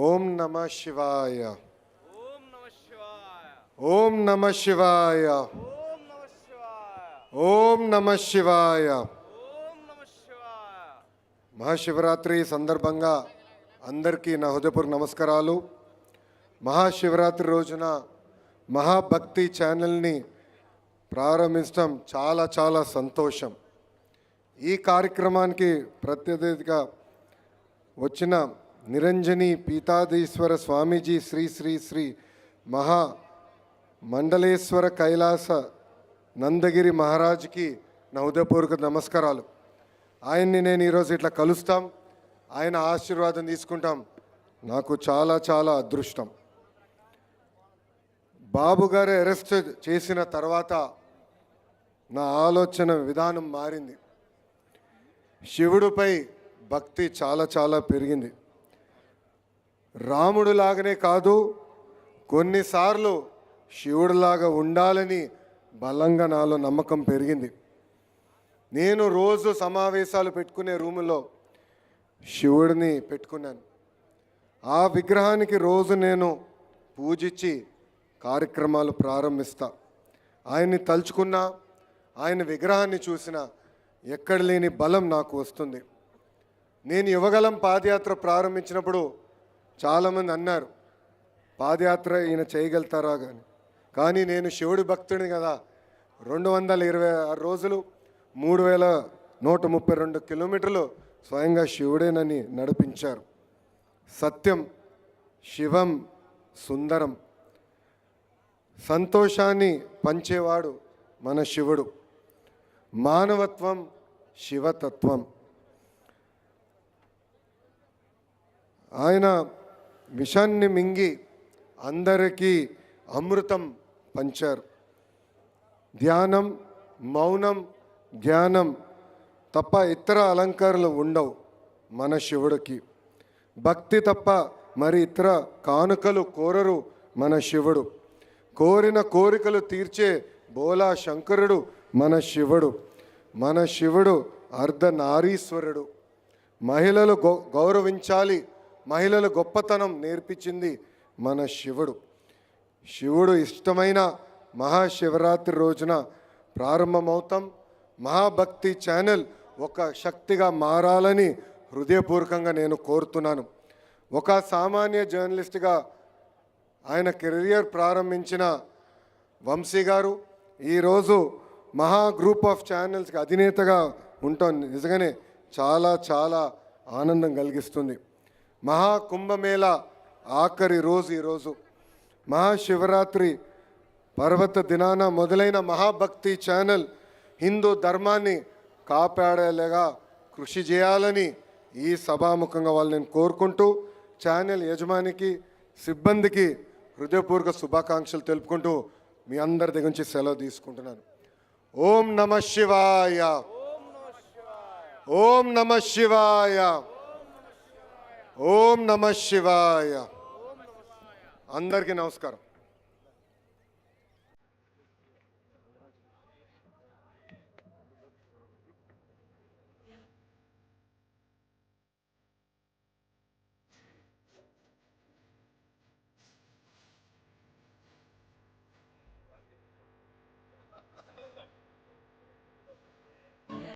ఓం నమ శివాయ ఓం నమ శివాయ ఓం నమ శివాయ ఓం నమ శివాయ ఓం నమ శివాయ ఓం నమ శివాయ మహాశివరాత్రి సందర్భంగా అందరికీ నా హృదయపూర్వక నమస్కారాలు మహాశివరాత్రి రోజున మహాభక్తి ఛానల్ని ప్రారంభించడం చాలా చాలా సంతోషం. ఈ కార్యక్రమానికి ప్రత్యేకగా వచ్చిన నిరంజని పీతాదీశ్వర స్వామీజీ శ్రీ శ్రీ శ్రీ మహా మండలేశ్వర కైలాస నందగిరి మహారాజ్కి నా హృదయపూర్వక నమస్కారాలు. ఆయన్ని నేను ఈరోజు ఇట్లా కలుస్తాం. ఆయన ఆశీర్వాదం తీసుకుంటాం. నాకు చాలా చాలా అదృష్టం. బాబు గారు అరెస్ట్ చేసిన తర్వాత నా ఆలోచన విధానం మారింది. శివుడిపై భక్తి చాలా చాలా పెరిగింది. రాముడులాగానే కాదు కొన్నిసార్లు శివుడిలాగా ఉండాలని బలంగా నాలో నమ్మకం పెరిగింది. నేను రోజు సమావేశాలు పెట్టుకునే రూములో శివుడిని పెట్టుకున్నాను. ఆ విగ్రహానికి రోజు నేను పూజించి కార్యక్రమాలు ప్రారంభిస్తా. ఆయన్ని తలుచుకున్నా ఆయన విగ్రహాన్ని చూసినా ఎక్కడ లేని బలం నాకు వస్తుంది. నేను యువగలం పాదయాత్ర ప్రారంభించినప్పుడు చాలామంది అన్నారు పాదయాత్ర ఈయన చేయగలుగుతారా కానీ కానీ నేను శివుడి భక్తుడిని కదా. రెండు వందల ఇరవై ఆరు రోజులు మూడు వేల నూట ముప్పై రెండు కిలోమీటర్లు స్వయంగా శివుడేనని నడిపించారు. సత్యం శివం సుందరం. సంతోషాన్ని పంచేవాడు మన శివుడు. మానవత్వం శివతత్వం. ఆయన విషాన్ని మింగి అందరికీ అమృతం పంచారు. ధ్యానం మౌనం జ్ఞానం తప్ప ఇతర అలంకారాలు ఉండవు మన శివుడికి. భక్తి తప్ప మరి ఇతర కానుకలు కోరరు మన శివుడు. కోరిన కోరికలు తీర్చే బోలా శంకరుడు మన శివుడు. మన శివుడు అర్ధనారీశ్వరుడు. మహిళలు గౌ గౌరవించాలి. మహిళలు గొప్పతనం నేర్పించింది మన శివుడు. శివుడు ఇష్టమైన మహాశివరాత్రి రోజున ప్రారంభమవుతాం. మహాభక్తి ఛానల్ ఒక శక్తిగా మారాలని హృదయపూర్వకంగా నేను కోరుతున్నాను. ఒక సామాన్య జర్నలిస్ట్గా ఆయన కెరియర్ ప్రారంభించిన వంశీ గారు ఈరోజు మహా గ్రూప్ ఆఫ్ ఛానల్స్కి అధినేతగా ఉంటాం. నిజంగానే చాలా చాలా ఆనందం కలిగిస్తుంది. మహా కుంభమేళ ఆఖరి రోజు ఈరోజు. మహాశివరాత్రి పర్వత దినాన మొదలైన మహాభక్తి ఛానల్ హిందూ ధర్మాన్ని కాపాడేలాగా కృషి చేయాలని ఈ సభాముఖంగా వాళ్ళు నేను కోరుకుంటూ ఛానల్ యజమానికి సిబ్బందికి హృదయపూర్వక శుభాకాంక్షలు తెలుపుకుంటూ మీ అందరి దగ్గర నుంచి సెలవు తీసుకుంటున్నాను. ఓం నమ శివాయ. ఓం నమ శివాయ. ఓం నమ శివాయ. అందరికీ నమస్కారం.